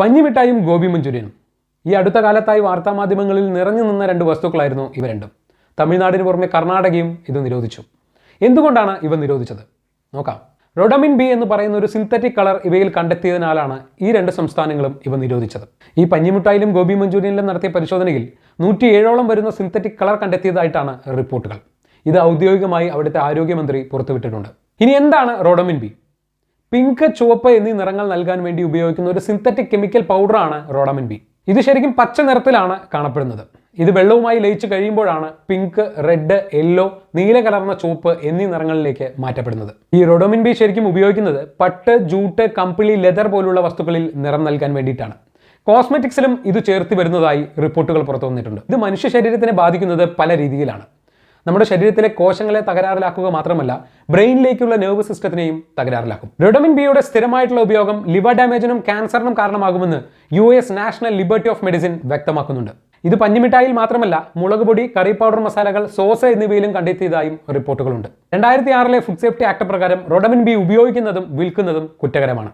പഞ്ഞിമിഠായും ഗോപി മഞ്ചൂരിയനും. ഈ അടുത്ത കാലത്തായി വാർത്താമാധ്യമങ്ങളിൽ നിറഞ്ഞു നിന്ന രണ്ട് വസ്തുക്കളായിരുന്നു ഇവ രണ്ടും. തമിഴ്നാടിന് പുറമെ കർണാടകയും ഇത് നിരോധിച്ചു. എന്തുകൊണ്ടാണ് ഇവ നിരോധിച്ചത്? നോക്കാം. റൊഡമിൻ ബി എന്ന് പറയുന്ന ഒരു സിന്തറ്റിക് കളർ ഇവയിൽ കണ്ടെത്തിയതിനാലാണ് ഈ രണ്ട് സംസ്ഥാനങ്ങളും ഇവ നിരോധിച്ചത്. ഈ പഞ്ഞിമുട്ടായിലും ഗോപി മഞ്ചൂരിയനിലും നടത്തിയ പരിശോധനയിൽ നൂറ്റി ഏഴോളം വരുന്ന സിന്തറ്റിക് കളർ കണ്ടെത്തിയതായിട്ടാണ് റിപ്പോർട്ടുകൾ. ഇത് ഔദ്യോഗികമായി അവിടുത്തെ ആരോഗ്യമന്ത്രി പുറത്തുവിട്ടിട്ടുണ്ട്. ഇനി എന്താണ് റോഡമിൻ ബി? പിങ്ക് ചുവപ്പ് എന്നീ നിറങ്ങൾ നൽകാൻ വേണ്ടി ഉപയോഗിക്കുന്ന ഒരു സിന്തറ്റിക് കെമിക്കൽ പൗഡറാണ് റോഡമിൻ ബി ഇത് ശരിക്കും പച്ച നിറത്തിലാണ് കാണപ്പെടുന്നത്. ഇത് വെള്ളവുമായി ലയിച്ചു കഴിയുമ്പോഴാണ് പിങ്ക് റെഡ് യെല്ലോ നീല കലർന്ന ചുവപ്പ് എന്നീ നിറങ്ങളിലേക്ക് മാറ്റപ്പെടുന്നത്. ഈ റോഡോമിൻ ബി ശരിക്കും ഉപയോഗിക്കുന്നത് പട്ട് ജൂട്ട് കമ്പിളി ലെതർ പോലുള്ള വസ്തുക്കളിൽ നിറം നൽകാൻ വേണ്ടിയിട്ടാണ്. കോസ്മെറ്റിക്സിലും ഇത് ചേർത്ത് വരുന്നതായി റിപ്പോർട്ടുകൾ പുറത്തു വന്നിട്ടുണ്ട് ഇത് മനുഷ്യ ശരീരത്തിനെ ബാധിക്കുന്നത് പല രീതിയിലാണ്. നമ്മുടെ ശരീരത്തിലെ കോശങ്ങളെ തകരാറിലാക്കുക മാത്രമല്ല ബ്രെയിനിലേക്കുള്ള നെർവ് സിസ്റ്റത്തിനെയും തകരാറിലാക്കും. റെഡമിൻ ബിയുടെ സ്ഥിരമായിട്ടുള്ള ഉപയോഗം ലിവർ ഡാമേജിനും ക്യാൻസറിനും കാരണമാകുമെന്ന് U S National Liberty of Medicine വ്യക്തമാക്കുന്നുണ്ട്. ഇത് പഞ്ഞിമിഠായിൽ മാത്രമല്ല മുളക് പൊടി കറി പൗഡർ മസാലകൾ സോസ് എന്നിവയിലും കണ്ടെത്തിയതായും റിപ്പോർട്ടുകളുണ്ട്. രണ്ടായിരത്തി ആറിലെ ഫുഡ് സേഫ്റ്റി ആക്ട് പ്രകാരം റൊഡമിൻ ബി ഉപയോഗിക്കുന്നതും വിൽക്കുന്നതും കുറ്റകരമാണ്.